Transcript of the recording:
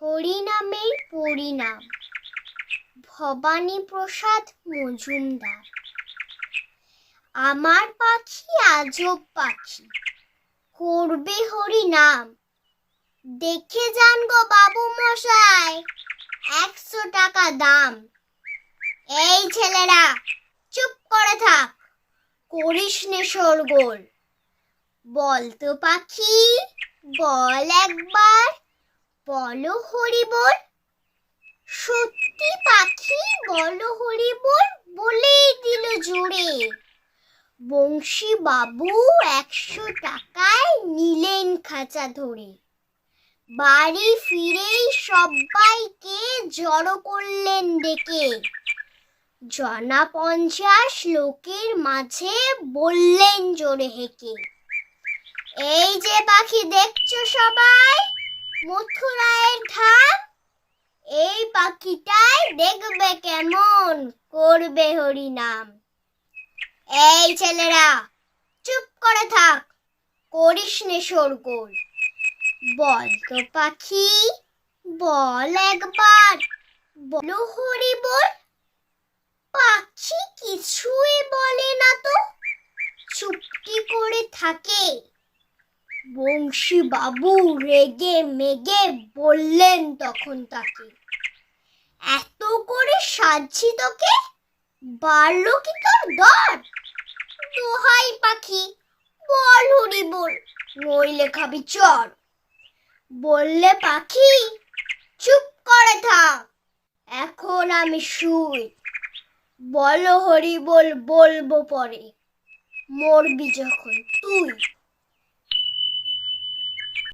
হরিনামের পরিণাম। ভবানী প্রসাদ মজুমদার। আমার পাখি আজব পাখি। করবে হরি নাম দেখে যান গো বাবু মশাই, একশো টাকা দাম। এই ছেলেরা, চুপ করে থাক। করিস নে শোরগোল। বল তো পাখি, বল একবার। বলো হরি বল সত্যি পাখি বলো হরি বল বলেই দিল জোরে। বংশী বাবু একশো টাকায় নিলেন খাঁচা ধরে। বাড়ি ফিরেই সবাইকে জড়ো করলেন ডেকে। জনা পঞ্চাশ লোকের মাঝে বললেন জোরে হেঁকে। এই যে পাখি দেখছ সবাই মথুরায়ের ধাম এই পাখিটাই দেখবে কেমন? করবে হরি নাম এই ছেলেরা, চুপ করে থাক। করিস নে শোরগোল। বল তো পাখি, বল একবার। বলো হরি বল। পাখি কিছুই বলে না তো। চুপটি করে থাকে? বংশী বাবু রেগে মেগে বললেন তখন তাকে, এত করে সাজছি তোকে? বাড়লো কি তোর দর? দোহাই পাখি, বল হরি বল, নইলে খাবি চর। বললে পাখি, চুপ করে থাক, এখন আমি শুই। বলো হরি বল বলব পরে, মরবি যখন তুই।